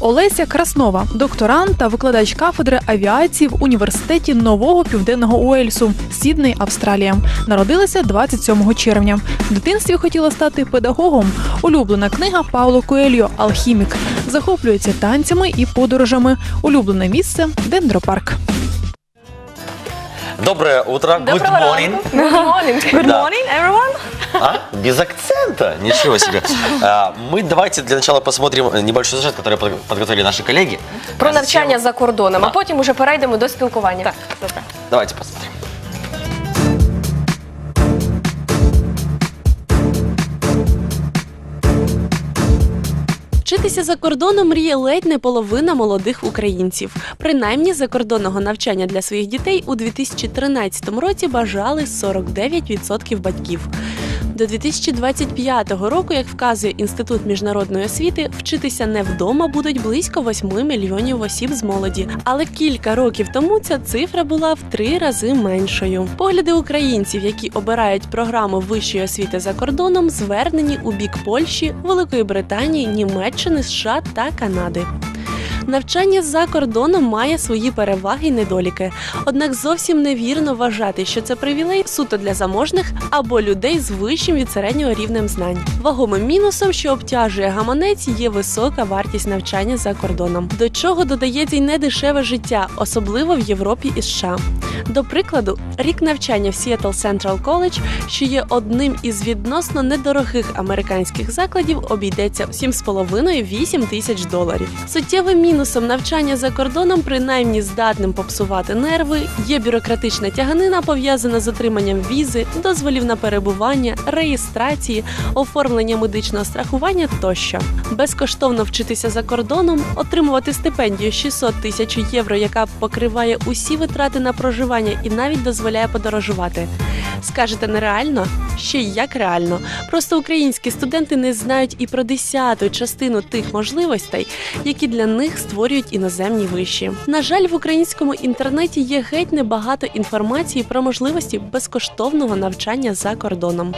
Олеся Краснова, докторант та викладач кафедри авіації в університеті Нового Південного Уельсу, Сідней, Австралія. Народилася 27 червня. В дитинстві хотіла стати педагогом. Улюблена книга Пауло Коельо Алхімік. Захоплюється танцями і подорожами. Улюблене місце дендропарк. Доброе утро. Good Доброго morning. ранку. Good morning. Good Да. morning, everyone. А? Без акцента? Ничего себе. А, Мы давайте для начала посмотрим небольшой сюжет, который под- подготовили наши коллеги. Про А навчання за кордоном, а Да. потім уже перейдемо до спілкування. Так, добре. Давайте посмотрим. Вчитися за кордоном мріє ледь не половина молодих українців. Принаймні, закордонного навчання для своїх дітей у 2013 році бажали 49% батьків. До 2025 року, як вказує Інститут міжнародної освіти, вчитися не вдома будуть близько 8 мільйонів осіб з молоді. Але кілька років тому ця цифра була в три рази меншою. Погляди українців, які обирають програму вищої освіти за кордоном, звернені у бік Польщі, Великої Британії, Німеччини, США та Канади. Навчання за кордоном має свої переваги й недоліки. Однак зовсім невірно вважати, що це привілей суто для заможних або людей з вищим від середнього рівнем знань. Вагомим мінусом, що обтяжує гаманець, є висока вартість навчання за кордоном, до чого додається й недешеве життя, особливо в Європі і США. До прикладу, рік навчання в Seattle Central College, що є одним із відносно недорогих американських закладів, обійдеться в 7,5-8 тисяч доларів. Суттєвим мінусом навчання за кордоном, принаймні здатним попсувати нерви, є бюрократична тяганина, пов'язана з отриманням візи, дозволів на перебування, реєстрації, оформлення медичного страхування тощо. Безкоштовно вчитися за кордоном, отримувати стипендію 600 тисяч євро, яка покриває усі витрати на проживання і навіть дозволяє подорожувати. Скажете нереально? Ще як реально. Просто українські студенти не знають і про десяту частину тих можливостей, які для них створюють іноземні виші. На жаль, в українському інтернеті є геть небагато інформації про можливості безкоштовного навчання за кордоном.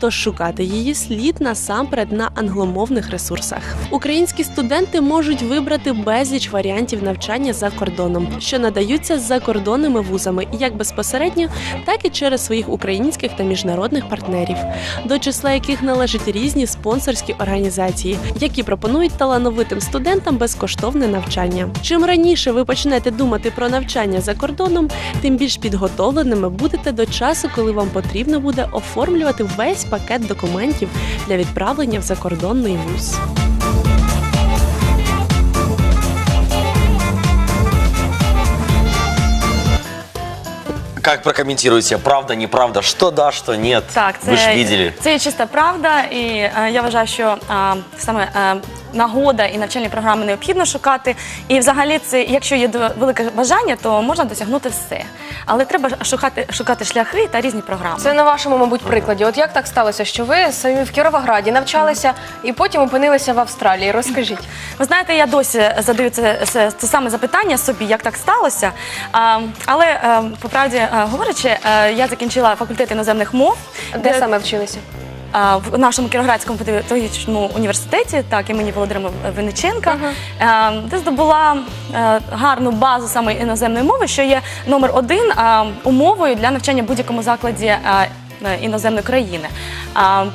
Тож шукати її слід насамперед на англомовних ресурсах. Українські студенти можуть вибрати безліч варіантів навчання за кордоном, що надаються закордонними вузами, як безпосередньо, так і через своїх українських та міжнародних партнерів, до числа яких належать різні спонсорські організації, які пропонують талановитим студентам безкоштовне навчання. Чим раніше ви почнете думати про навчання за кордоном, тим більш підготовленими будете до часу, коли вам потрібно буде оформлювати весь пакет документів для відправлення в закордонний вуз. Как прокомментируете? Правда, неправда? Что да, что нет? Так, це, Вы же видели. це є чиста правда, і е, я вважаю, що е, саме е, нагода і навчальні програми необхідно шукати. І взагалі, це, якщо є велике бажання, то можна досягнути все. Але треба шукати, шукати шляхи та різні програми. Це на вашому, мабуть, прикладі. От як так сталося, що ви самі в Кіровограді навчалися і потім опинилися в Австралії? Розкажіть. Ви знаєте, я досі задаю це, це, це саме запитання собі, як так сталося. А, але е, по правді е, говорячи, е, я закінчила факультет іноземних мов. Де саме вчилися? А, в нашому Кіровоградському педагогічному університеті, так імені Володимира Винниченка, е, де здобула е, гарну базу саме іноземної мови, що є номер один е, умовою для навчання в будь-якому закладі. е, е, Іноземної країни.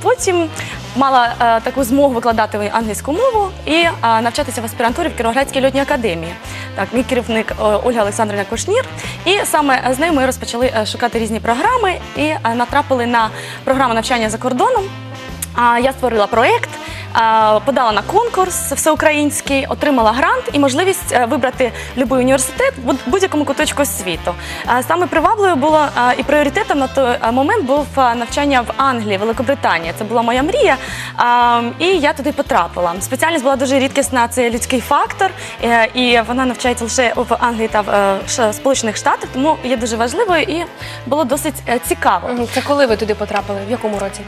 Потім мала е, таку змогу викладати англійську мову і е, навчатися в аспірантурі в Кіровоградській льотній академії. Так, мій керівник е, Ольга Олександрівна Кушнір. І саме з нею ми розпочали е, шукати різні програми і е, натрапили на програму навчання за кордоном. Я створила проєкт, подала на конкурс всеукраїнський, отримала грант і можливість е, вибрати будь-який університет в будь- будь-якому куточку світу. Саме привабливою було і пріоритетом на той момент був навчання в Англії, Великобританії. Це була моя мрія, і я туди потрапила. Спеціальність була дуже рідкісна, це людський фактор, е, і вона навчається лише в Англії та в е, Сполучених Штатах, тому є дуже важливою і було досить е, цікаво. Це коли ви туди потрапили? В якому році?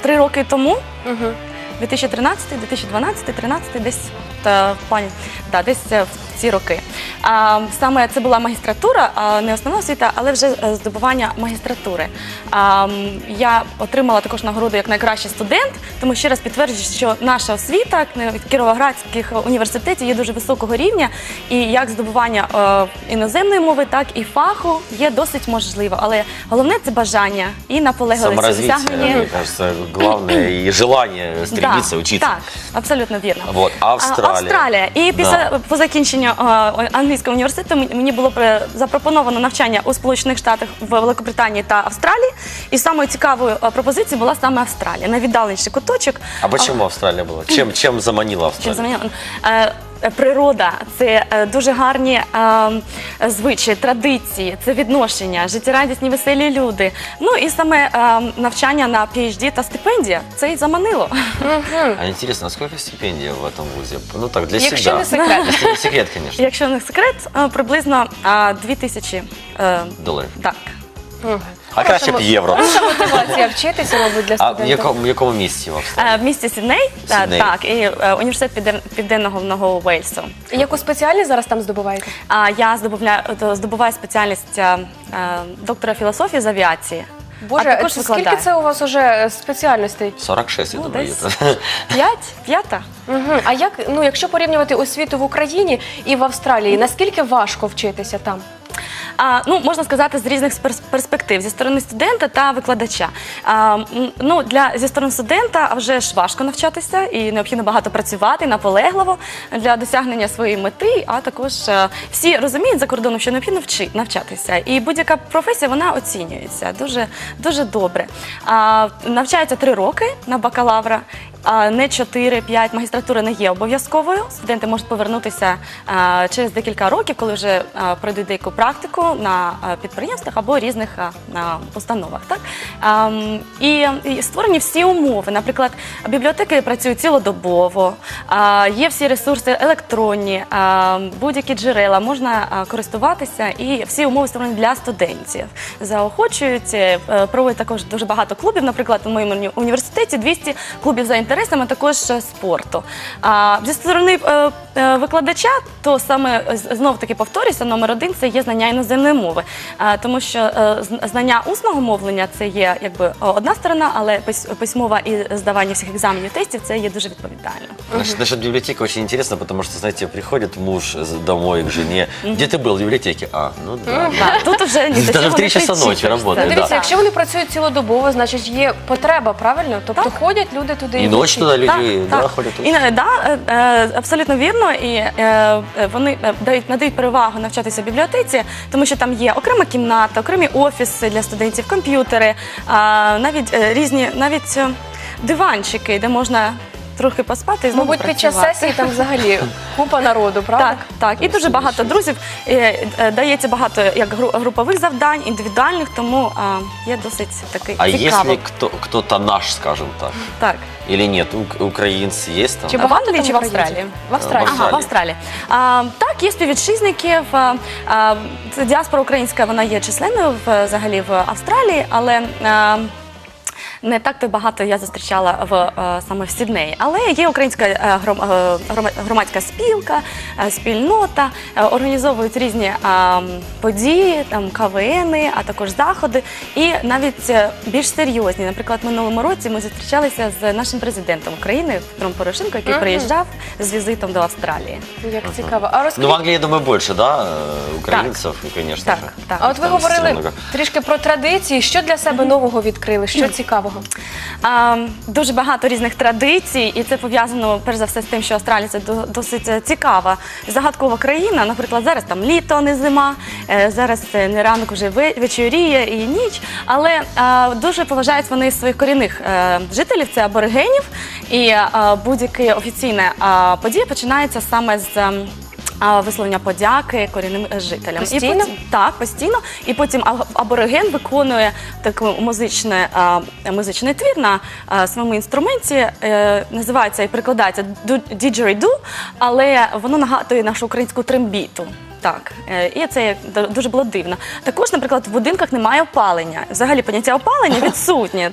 Три роки тому, Угу. 2013, 2012, 2013, десь в плані да, десь е, в ці роки. А, саме це була магістратура, а не основна освіта, але вже е, здобування магістратури. А, я отримала також нагороду як найкращий студент, тому ще раз підтверджую, що наша освіта е, в кіровоградських університетів є дуже високого рівня, і як здобування е, іноземної мови, так і фаху є досить можливо. Але головне це бажання і наполегливість Саморазвитие, досягненні. мне кажется, главное, и желание стремиться Да, учиться. Так, абсолютно вірно. Вот, Австралия. Австралія. І після по закінченню е, англійського університету мені- було е, запропоновано навчання у Сполучених Штатах в Великобританії та Австралії. І самою цікавою е, пропозицією була саме Австралія, найвіддаленіший куточок. Або чому Австралія була? Чим заманіла Австралія? Е, е, Природа це е, дуже гарні е, звичаї, традиції, це відношення, життєрадісні, веселі люди. Ну і саме е, навчання на PhD та стипендія це і заманило. А интересно, а сколько стипендий в этом вузе? Ну так, для Якщо себя. не секрет. Если не секрет, конечно. Якщо не секрет, е, приблизно е, 2 тисячі. е, Доларів. Так. А краще б євро. Хороша мотивація вчитися, мабуть, для А в студента. якому, в якому місці в Австралії? Е, В місті Сідней, е, Сідней. так, і е, університет Півден- Південного Нового Уельсу. Яку спеціальність зараз там здобуваєте? А я здобуваю, здобуваю спеціальність е, е, доктора філософії з авіації. Боже, а також це викладаю. скільки це у вас уже спеціальностей? 46, я Ну, думаю, десь. П'ять? П'ята? Угу. А як, ну, якщо порівнювати освіту в Україні і в Австралії, наскільки важко вчитися там? Ну, можна сказати, з різних перс- перспектив зі сторони студента та викладача. Ну, для зі сторони студента вже ж важко навчатися і необхідно багато працювати наполегливо для досягнення своєї мети. А також е, всі розуміють за кордоном, що необхідно вчи, навчатися. І будь-яка професія вона оцінюється дуже дуже добре. Навчається три роки на бакалавра. Не 4-5, магістратура не є обов'язковою. Студенти можуть повернутися а, через декілька років, коли вже а, пройдуть деяку практику на а, підприємствах або різних установах. Так? А, і, створені всі умови. Наприклад, бібліотеки працюють цілодобово, є всі ресурси електронні, будь-які джерела можна користуватися, і всі умови створені для студентів. Заохочують, е, проводять також дуже багато клубів. Наприклад, у моєму університеті 200 клубів за інтересами, також е, спорту. А зі сторони е, е, викладача, то саме знов таки повторюся, номер один це є знання іноземної мови, А, тому що е, знання усного мовлення це є якби одна сторона, але пис- письмова і здавання всіх екзаменів тестів це є дуже відповідально. Насчет, насчет библиотеки очень интересно, потому что, знаете, приходит муж домой к жене. Где ты был в библиотеке? А, ну да. Так, тут вже ні Даже в три не часа ночі причепишся. Дивіться, да. якщо вони працюють цілодобово, значить є потреба, правильно? Тобто ходять люди туди И вчать. туда люди Так, да, так. І, е, да, е, абсолютно вірно. І е, вони дають надають перевагу навчатися в бібліотеці, тому що там є окрема кімната, окремі офіси для студентів, комп'ютери, навіть різні, навіть диванчики, де можна трохи поспати і знову Мабуть, під час сесії там взагалі купа народу, правда? Так, так. І дуже багато друзів. Дається багато як групових завдань, індивідуальних, тому є досить такий А цікаво. если кто, кто-то наш, скажем так, Так. Или нет, У- українці є там? Чи В багато Англії чи в українців? Австралії? В Австралії. Ага, в Австралії. А, так, є співвітчизників. А, а, це діаспора українська, вона є численною в, взагалі в Австралії, але. А, не так то багато я зустрічала в е, саме в Сіднеї, але є українська е, е, грома- громадська спілка, спільнота, організовують різні події, там КВНи, а також заходи. І навіть більш серйозні. Наприклад, минулому році ми зустрічалися з нашим президентом України Петром Порошенко, який Мгм. приїжджав з візитом до Австралії. Як цікаво. А Ну, розкажіть, в Англии, я думаю, больше, да, украинцев, и, конечно Так, так. а от ви говорили трішки про традиції. Що для себе нового відкрили? Що цікавого? А, дуже багато різних традицій, і це пов'язано перш за все з тим, що Австралія це до- досить е, цікава загадкова країна. Наприклад, зараз там літо, а не зима. е, Зараз не ранок вже вечоріє і ніч. Але а, дуже поважають вони своїх корінних е, жителів, це аборигенів. І будь-яка офіційна а, подія починається саме з. А, Висловлення подяки корінним е, жителям. Постійно? І потім, так, постійно. І потім а- абориген виконує такий музичний, а, музичний твір на а, своєму інструменті. Е, називається і прикладається ду- діджериду, але воно нагадує нашу українську трембіту. Так, е, і це як д- дуже було дивно. Також, наприклад, в будинках немає опалення. Взагалі поняття опалення відсутнє.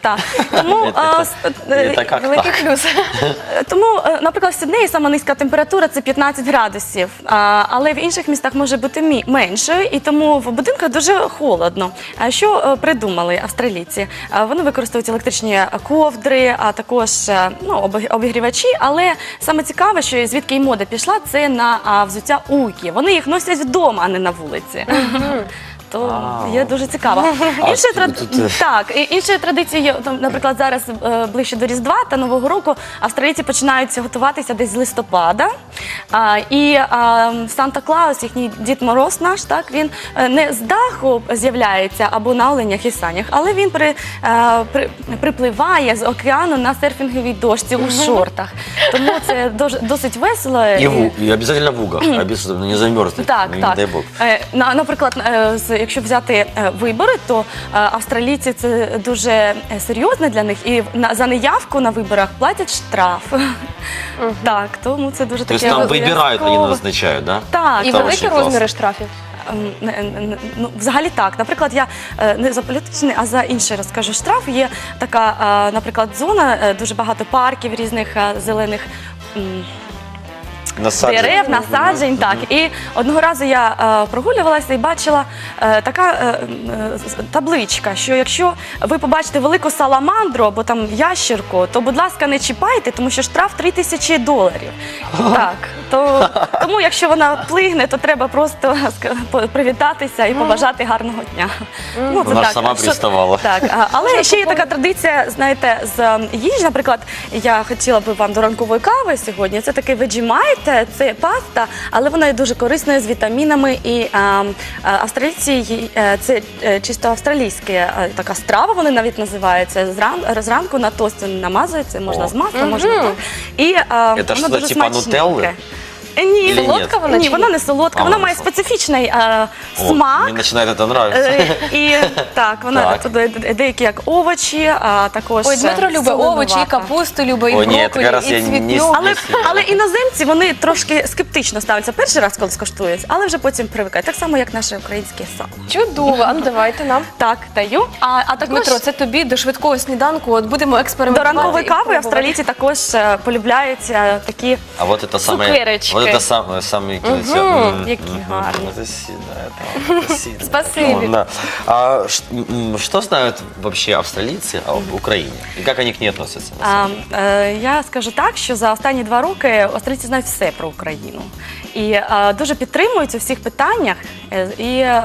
Тому, с- е, Это как Великий плюс. Е, Тому, е, наприклад, в Сіднеї сама низька температура це 15 градусів, а, але в інших містах може бути мі- меншою, і тому в будинках дуже холодно. А що е, придумали австралійці? Е, Вони використовують електричні ковдри, а також е, ну, обі- обігрівачі. Але саме цікаве, що звідки і мода пішла, це на а, взуття уйки. Вони їх носять вдома, а не на вулиці. То А. є дуже цікаво. А Інша тут- тради- тут, е, так, і іншою традицією, там, наприклад, зараз е, ближче до Різдва та Нового року австралійці починають готуватися десь з листопада. А, і а, Санта Клаус, їхній Дід Мороз наш, так він е, не з даху з'являється або на оленях і санях, але він при, е, при, припливає з океану на серфінговій дошці у шортах. Тому це досить весело. И, в, и обязательно в обязательно, не замерзнуть. Так, ну, так. Дай бог. Е, на- Наприклад, е, з- якщо взяти е, вибори, то е, австралійці це дуже е, серйозне для них, і за неявку на виборах платять штраф. Так, тому це дуже То есть таке. там обов'язково. выбирают, а не назначают, да? Так, І великі розміри штрафів. Ем, ну, взагалі так. Наприклад, я не за політичний, а за інший розкажу штраф. Є така, наприклад, зона, дуже багато парків різних зелених. Насаджень. дерев, насаджень. Так. І одного разу я е, прогулювалася і бачила е, така е, е, табличка, що якщо ви побачите велику саламандру або там ящерку, то, будь ласка, не чіпайте, тому що штраф 3 тисячі доларів. Так. То, тому якщо вона плигне, то треба просто ска- привітатися і побажати гарного дня. Ну, Вона ж сама Що- приставала. Так, а, але ще є така традиція, знаєте, з ем, їжі. Наприклад, я хотіла би вам до ранкової кави сьогодні. Це такий Vegemite, це паста, але вона є дуже корисною з вітамінами. І ем, е, австралійці її- е, це е, чисто австралійська е, така страва, вони навіть називаються. Зран, зранку на тості намазується, можна О. з маслом, можна так. І е, воно що-то дуже типа смачненьке. нутелли? Ні, Или Солодка вона ні, чи вона не солодка, А, вона вона має солодка. специфічний е, О, смак. Мне начинает это нравиться. Е, І так, вона Так. туди деякі як овочі, а також Ой, Дмитро е, любить овочі, і капусту любить, і Ой, ні, брокколі, якраз я і не цвітну. Але, Якщо- але іноземці вони трошки скептично ставляться перший раз, коли скуштують, але вже потім привикають. Так само, як наше українське сало. Чудово, а ну давайте нам. Так, даю. А, а також Дмитро, це тобі до швидкого сніданку. От будемо до експериментувати. ранкової і кави пробувати. австралійці також е, полюбляють е, такі. А вот это самое... Цукерочки. Вот это самое, самое... Мгм, які гарні. Это сильно, это, это сильно. Спасибо. Ну, Да. А ш- м, что знают вообще австралийцы об Украине? И как они к ней относятся? на самом А, е, я скажу так, що за останні два роки австралійці знають все про Україну і е, дуже підтримують у всіх питаннях. Е, І е,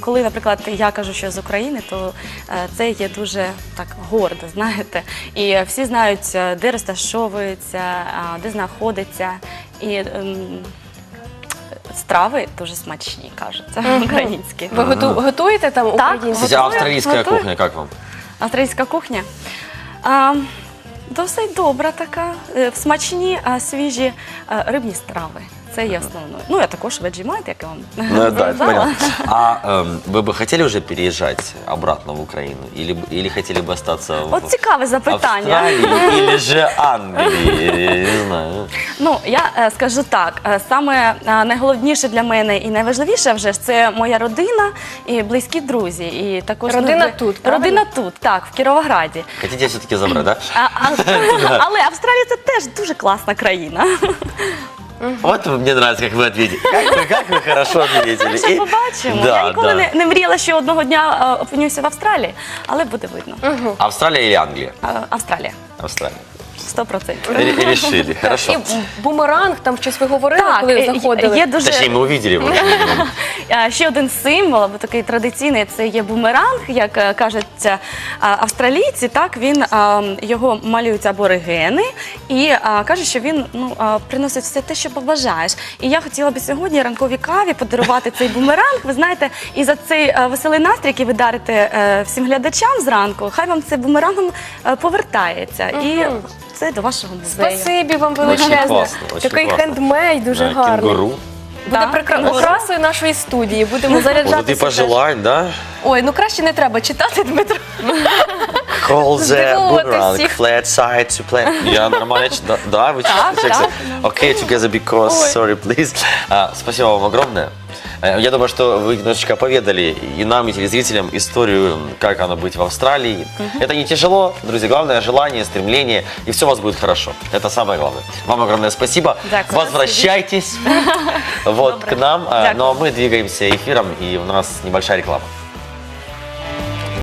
коли, наприклад, я кажу, що з України, то е, це є дуже так гордо, знаєте. І всі знають, е, де розташовується, де знаходиться. І ем, страви дуже смачні, кажуться, українські. Ви готу- готуєте там Так, а австралийская Готовы? кухня как вам? Австралійська кухня. А, досить добра така. Е, Смачні, а, свіжі е, рибні страви. Це є основною. Ну, я також Vegemite, як я вам Ну да, это сказала. понятно. А эм, вы бы хотели уже переезжать обратно в Украину? Или, б- или хотели бы остаться в От цікаве запитання. Австралии или же Англии? Я не знаю. Ну, я е, скажу так: е, саме е, найголовніше для мене і найважливіше вже ж це моя родина і близькі друзі. І також ну, Родина ви- тут, правильно? Родина тут, так, в Кіровограді. Хотите все-таки забрать, да? А, а, але Австралія це теж дуже класна країна. Вот мне нравится, как вы ответили. Как вы, как вы хорошо ответили. Ще И- побачимо. Да, я ніколи да. не, не мріяла, що одного дня е, опинюся в Австралії, але буде видно. Австралия или Англия? А, Австралія. Австралия. Сто процентів. Решили, хорошо. І бумеранг, там щось ви говорили, Так, коли е, заходили. є дуже Точнее, мы увидели его. е, ще один символ, або такий традиційний, це є бумеранг, як е, кажуть е, австралійці. Так він е, його малюють аборигени і е, кажуть, що він ну е, приносить все те, що побажаєш. І я хотіла би сьогодні ранковій каві подарувати цей бумеранг. Ви знаєте, і за цей е, веселий настрій, який ви дарите е, всім глядачам зранку, хай вам це бумерангом е, повертається. І це до вашого музею. Спасибі вам Очень величезне. класно, очень Такий класно. хендмейд дуже гарний. Кенгуру. Буде Да, прикра... кенгуру. окрасою нашої студії. Будемо Вот тут и заряджатися. пожелать, да? Ой, ну краще не треба читати, Дмитро. Call the Здивувати boomerang, всіх. flat side to play. Я нормально, ч- да, вы Так, читаете? так. Okay, together because, sorry, please. А, Спасибо вам огромное. Э, Я думаю, что вы немножечко поведали и нам, и телезрителям историю, как оно быть в Австралии. Это не тяжело, друзья. Главное желание, стремление, и все у вас будет хорошо. Это самое главное. Вам огромное спасибо. Дякую. Возвращайтесь вот к нам. Ну а мы двигаемся эфиром, и у нас небольшая реклама.